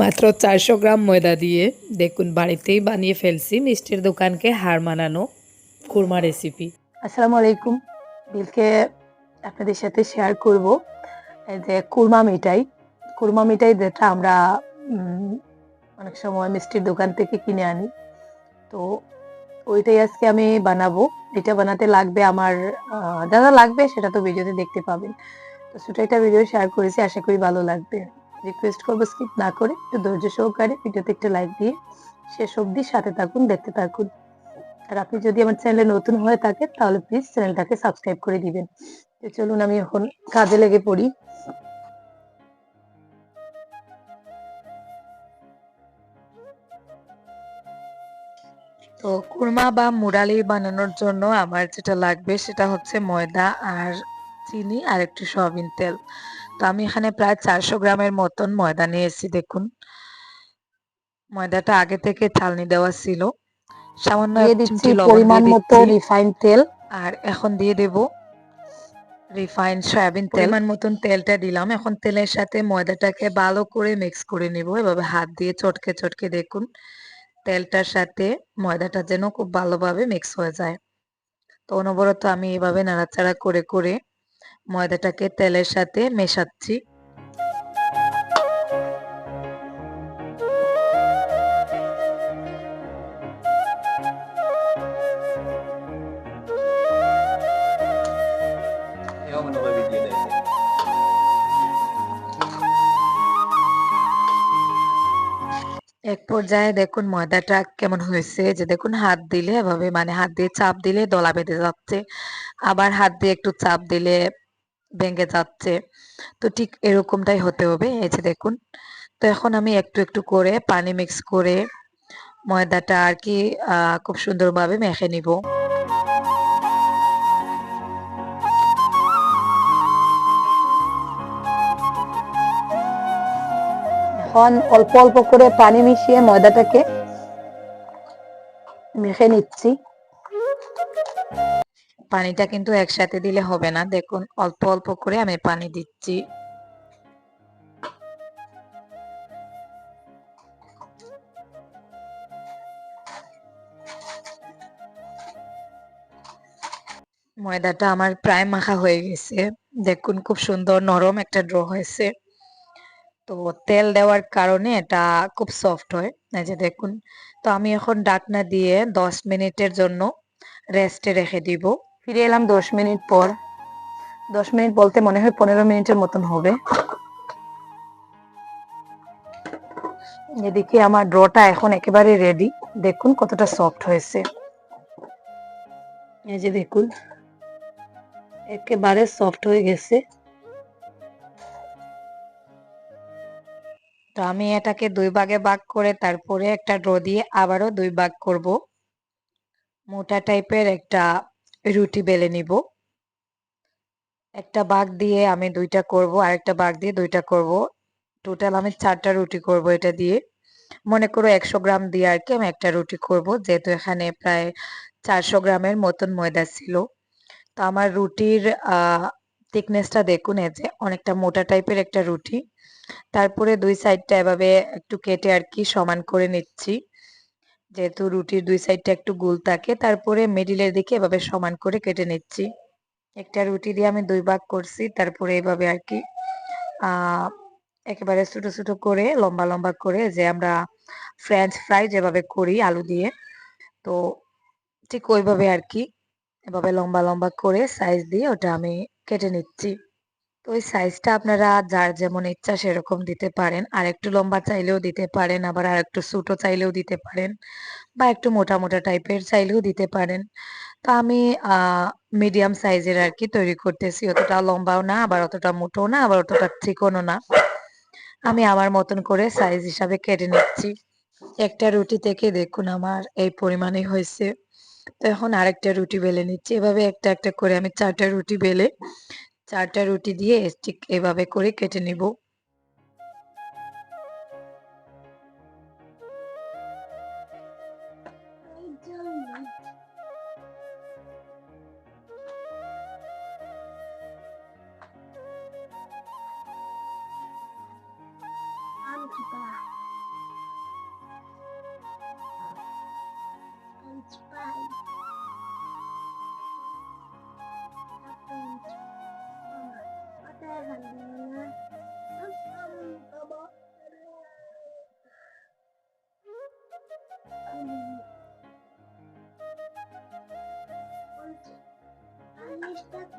মাত্র চারশো গ্রাম ময়দা দিয়ে দেখুন, বাড়িতেই বানিয়ে ফেলছি মিষ্টির দোকানকে হার মানানো কুরমা রেসিপি আসসালামু আলাইকুম। বিলকে আপনাদের সাথে শেয়ার করব যে কুরমা মিঠাই। কুরমা মিঠাই যেটা আমরা অনেক সময় মিষ্টির দোকান থেকে কিনে আনি। তো ওইটাই আজকে আমি বানাবো। এটা বানাতে লাগবে আমার যা লাগবে সেটা তো ভিডিওতে দেখতে পাবেন। তো ছোট একটা ভিডিও শেয়ার করেছি, আশা করি ভালো লাগবে। রিকোয়েস্ট করব স্কিপ না করে একটু ধৈর্য সহকারে ভিডিওতে একটা লাইক দিয়ে শেষ অবধি সাথে থাকুন, দেখতে থাকুন। আর আপনি যদি আমার চ্যানেলে নতুন হয়ে থাকেন, তাহলে প্লিজ চ্যানেলটাকে সাবস্ক্রাইব করে দিবেন। তো চলুন আমি এখন কাজে লেগে পড়ি। তো কুরমা বা মুরালি বানানোর জন্য আমার যেটা লাগবে সেটা হচ্ছে ময়দা আর চিনি আর একটু সয়াবিন তেল। তো আমি এখানে প্রায় চারশো গ্রামের মতন ময়দা নিয়েছি দেখুন। ময়দাটা আগে থেকে চালনি দেওয়া ছিল। সামান্য পরিমাণ মতো রিফাইন তেল। আর এখন দিয়ে দেব রিফাইন সয়াবিন তেল। পরিমাণ মতন তেলটা দিলাম। এখন তেলের সাথে ময়দাটাকে ভালো করে মিক্স করে নিব। এভাবে হাত দিয়ে চটকে চটকে দেখুন। তেলটার সাথে ময়দাটা যেন খুব ভালোভাবে মিক্স হয়ে যায়। তো অনবরত আমি এভাবে নাড়াচাড়া করে করে ময়দাটাকে তেলের সাথে মেশাচ্ছি. এক পর্যায়ে দেখুন ময়দাটা কেমন হয়েছে, যে দেখুন হাত দিলে এভাবে মানে হাত দিয়ে চাপ দিলে দলা বেঁধে যাচ্ছে আবার হাত দিয়ে একটু চাপ দিলে ভেঙে যাচ্ছে। তো ঠিক এরকমটাই হতে হবে, এই যে দেখুন। তো এখন আমি একটু একটু করে পানি মিক্স করে ময়দাটা আর কি খুব সুন্দরভাবে মেখে নিব। এখন অল্প অল্প করে পানি মিশিয়ে ময়দাটাকে মেখে নিচ্ছি। পানিটা কিন্তু একসাথে দিলে হবে না। দেখুন, অল্প অল্প করে আমি পানি দিচ্ছি। ময়দাটা আমার প্রায় মাখা হয়ে গেছে। দেখুন, খুব সুন্দর নরম একটা ড্র হয়েছে। তো তেল দেওয়ার কারণে এটা খুব সফট হয়। এই যে দেখুন, তো আমি এখন ডাকনা দিয়ে দশ মিনিটের জন্য রেস্টে রেখে দিব। ফিরে এলাম দশ মিনিট পর। দশ মিনিট বলতে মনে হয় পনেরো মিনিটের মতন হবে। এদিকে আমার ড্রটা এখন একেবারে রেডি দেখুন কতটা সফট হয়েছে। এই যে দেখুন, একেবারে সফট হয়ে গেছে। তো আমি এটাকে দুই ভাগে ভাগ করে তারপরে একটা ড্র দিয়ে আবারও দুই ভাগ করব। মোটা টাইপের একটা রুটি বেলে নিব। একটা বাঘ দিয়ে আমি দুইটা করব আর একটা বাঘ দিয়ে দুইটা করব। টোটাল আমি চারটা রুটি করব এটা দিয়ে। মনে করো একশো গ্রাম দিয়ে আর কি আমি একটা রুটি করব, যেহেতু এখানে প্রায় চারশো গ্রামের মতন ময়দা ছিল। তো আমার রুটির থিকনেসটা দেখুন, এই যে অনেকটা মোটা টাইপের একটা রুটি। তারপরে দুই সাইডটা এভাবে একটু কেটে আর কি সমান করে নিচ্ছি। যেহেতু রুটির দুই সাইডটা একটু গোল থাকে, তারপরে মিডিলের দিকে এভাবে সমান করে কেটে নিচ্ছি। একটা রুটি দিয়ে আমি দুই ভাগ করছি, তারপরে এভাবে আর কি একেবারে ছোট ছোট করে, লম্বা লম্বা করে যে আমরা ফ্রেঞ্চ ফ্রাই যেভাবে করি আলু দিয়ে, তো ঠিক ওইভাবে আর কি, এভাবে লম্বা লম্বা করে সাইজ দিয়ে ওটা আমি কেটে নিচ্ছি। তো ওই সাইজটা আপনারা যার যেমন ইচ্ছা সেরকম দিতে পারেন। আর একটু লম্বা চাইলেও দিতে পারেন, আবার আর একটু ছোটো চাইলেও দিতে পারেন বা একটু মোটা মোটা টাইপের চাইলেও দিতে পারেন। তো আমি মিডিয়াম সাইজের আর কি তৈরি করতেছি। অতটা লম্বাও না, আবার অতটা মোটো না, আবার অতটা চিকনও না। আমি আমার মতন করে সাইজ হিসাবে কেটে নিচ্ছি। একটা রুটি থেকে দেখুন আমার এই পরিমাণে হয়েছে। তো এখন আরেকটা রুটি বেলে নিচ্ছি। এভাবে একটা একটা করে আমি চারটা রুটি বেলে চারটা রুটি দিয়ে স্টিক এভাবে করে কেটে নিব।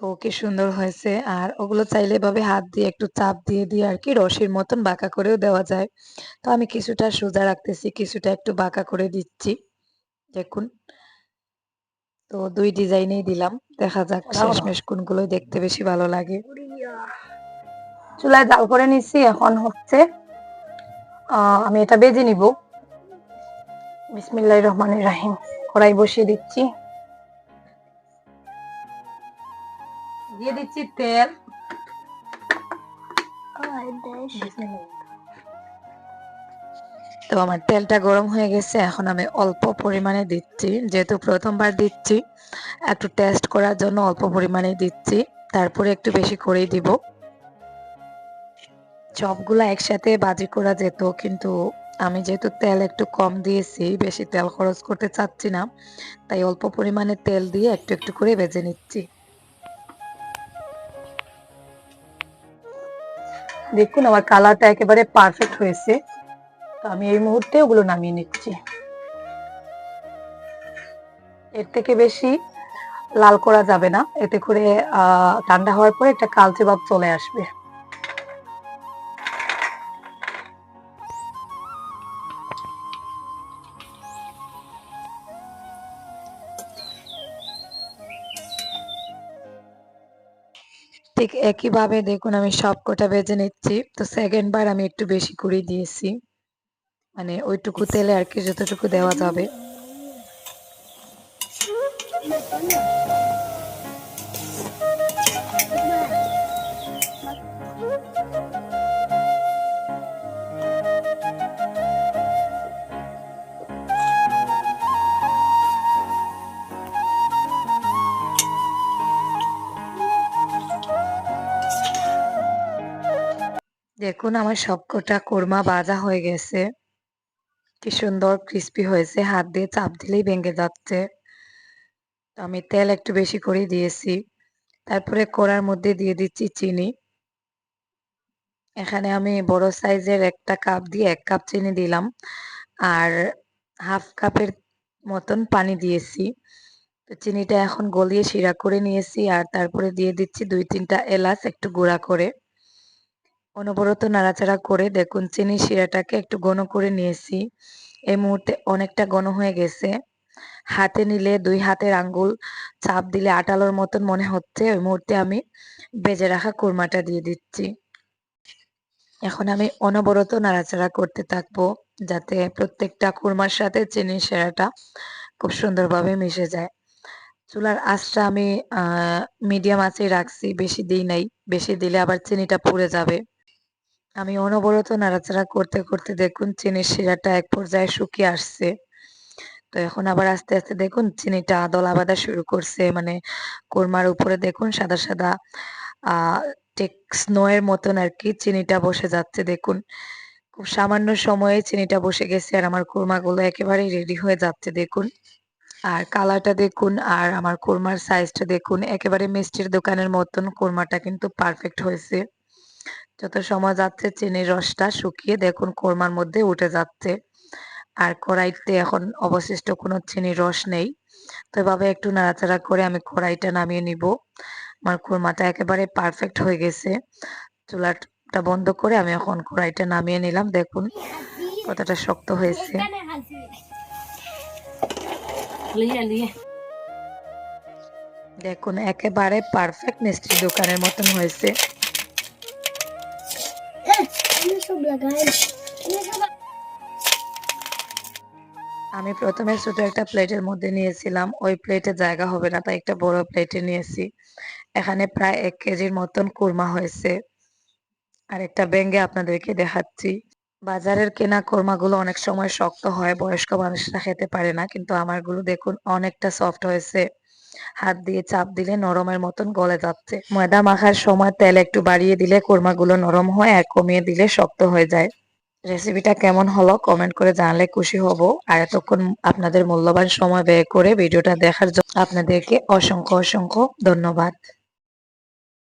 তো কি সুন্দর হয়েছে। আর ওগুলো চাইলে এভাবে হাত দিয়ে একটু চাপ দিয়ে দিয়ে আর কি রশির মতন বাঁকা করেও দেওয়া যায়। তো আমি কিছুটা সোজা রাখতেছি কিছুটা একটু বাঁকা করে দিচ্ছি। দেখুন। তো দুই ডিজাইনেই দিলাম। দেখা যাক শেষমেশ কোনগুলো দেখতে বেশি ভালো লাগে। চুলায় জাল করে নিচ্ছি এখন হচ্ছে আহ, আমি এটা বেজে নিব। বিসমিল্লাহির রহমানির রাহিম। কড়াই বসিয়ে দিচ্ছি। দিয়ে দিচ্ছি তেল। তো আমার তেলটা গরম হয়ে গেছে এখন আমি অল্প পরিমাণে দিচ্ছি। যেহেতু প্রথমবার দিচ্ছি একটু টেস্ট করার জন্য অল্প পরিমাণে দিচ্ছি। তারপরে একটু বেশি করেই দিব। সবগুলা একসাথে বাজি করা যেত কিন্তু আমি যেহেতু তেল একটু কম দিয়েছি বেশি তেল খরচ করতে চাচ্ছি না তাই অল্প পরিমাণে তেল দিয়ে একটু একটু করে ভেজে নিচ্ছি। দেখুন, আমার কালারটা একেবারে পারফেক্ট হয়েছে। তো আমি এই মুহূর্তে ওগুলো নামিয়ে নিচ্ছি। এর থেকে বেশি লাল করা যাবে না। এতে করে ঠান্ডা হওয়ার পরে একটা কালচে ভাব চলে আসবে। ঠিক একইভাবে দেখুন, আমি সবকটা ভেজে নিচ্ছি। তো সেকেন্ড বার আমি একটু বেশি করে দিয়েছি। মানে ওইটুকু তেলে আর কি যতটুকু দেওয়া যাবে। দেখুন আমার সবকটা কোরমা বাজা হয়ে গেছে। কি সুন্দর ক্রিস্পি হয়েছে। হাত দিয়ে চাপ দিলেই ভেঙে যাচ্ছে। তো আমি তেল একটু বেশি করে দিয়েছি। তারপরে কড়ার মধ্যে দিয়ে দিচ্ছি চিনি। এখানে আমি বড় সাইজের একটা কাপ দিয়ে এক কাপ চিনি দিলাম। আর হাফ কাপের মতন পানি দিয়েছি। তো চিনিটা এখন গলিয়ে শিরা করে নিয়েছি। আর তারপরে দিয়ে দিচ্ছি দুই তিনটা এলাচ একটু গুঁড়া করে। অনবরত নাড়াচাড়া করে দেখুন চিনি শিরাটাকে একটু ঘন করে নিয়েছি। এই মুহূর্তে অনেকটা ঘন হয়ে গেছে। হাতে নিলে দুই হাতের আঙ্গুল, চাপ দিলে আটালোর মতন মনে হচ্ছে। ওই মুহূর্তে আমি বেজে রাখা কোরমাটা দিয়ে দিচ্ছি। এখন আমি অনবরত নাড়াচাড়া করতে থাকব, যাতে প্রত্যেকটা কোরমার সাথে চিনি শিরাটা খুব সুন্দরভাবে মিশে যায়। চুলার আঁচটা আমি মিডিয়াম আঁচে রাখছি, বেশি দিই নাই। বেশি দিলে আবার চিনিটা পুড়ে যাবে। আমি অনবরত নাড়াচাড়া করতে করতে দেখুন চিনির শিরাটা এক পর্যায়ে শুকিয়ে আসছে। তো এখন আবার আস্তে আস্তে দেখুন চিনিটা দলা বাঁধা শুরু করছে। মানে কোরমার উপরে দেখুন সাদা সাদা আহ মতন আর কি চিনিটা বসে যাচ্ছে দেখুন। খুব সামান্য সময়ে চিনিটা বসে গেছে আর আমার কোরমাগুলো একেবারেই রেডি হয়ে যাচ্ছে দেখুন। আর কালারটা দেখুন আর আমার কোরমার সাইজটা দেখুন। একেবারে মিষ্টির দোকানের মতন কোরমাটা কিন্তু পারফেক্ট হয়েছে। যত সময় যাচ্ছে চিনির রসটা শুকিয়ে দেখুন কোরমার মধ্যে উঠে যাচ্ছে। আর কড়াইতে এখন অবশিষ্ট কোনো চিনির রস নেই। তো এভাবে একটু নাড়াচাড়া করে আমি কড়াইটা নামিয়ে নিব। আমার কোরমাটা একেবারে পারফেক্ট হয়ে গেছে। চুলাটা বন্ধ করে আমি এখন কড়াইটা নামিয়ে নিলাম। দেখুন কতটা শক্ত হয়েছে। দেখুন একেবারে পারফেক্ট মিষ্টির দোকানের মতন হয়েছে। আমি প্রথমে ছোট একটা প্লেটের মধ্যে নিয়েছিলাম। ওই প্লেটে জায়গা হবে না, তাই একটা বড় প্লেটে নিয়েছি। এখানে প্রায় এক কেজির মতন কুরমা হয়েছে। আর একটা ব্যাঙ্গে আপনাদেরকে দেখাচ্ছি। বাজারের কেনা কোরমাগুলো অনেক সময় শক্ত হয়, বয়স্ক মানুষরা খেতে পারে না, কিন্তু আমারগুলো দেখুন অনেকটা সফট হয়েছে। হাত দিয়ে চাপ দিলে নরমের মতন গলে যাচ্ছে। ময়দা মাখার সময় তেল একটু বাড়িয়ে দিলে কোরমাগুলো নরম হয় আর কমিয়ে দিলে শক্ত হয়ে যায়। রেসিপিটা কেমন হলো কমেন্ট করে জানালে খুশি হব। আর এতক্ষণ আপনাদের মূল্যবান সময় ব্যয় করে ভিডিওটা দেখার জন্য আপনাদেরকে অসংখ্য অসংখ্য ধন্যবাদ।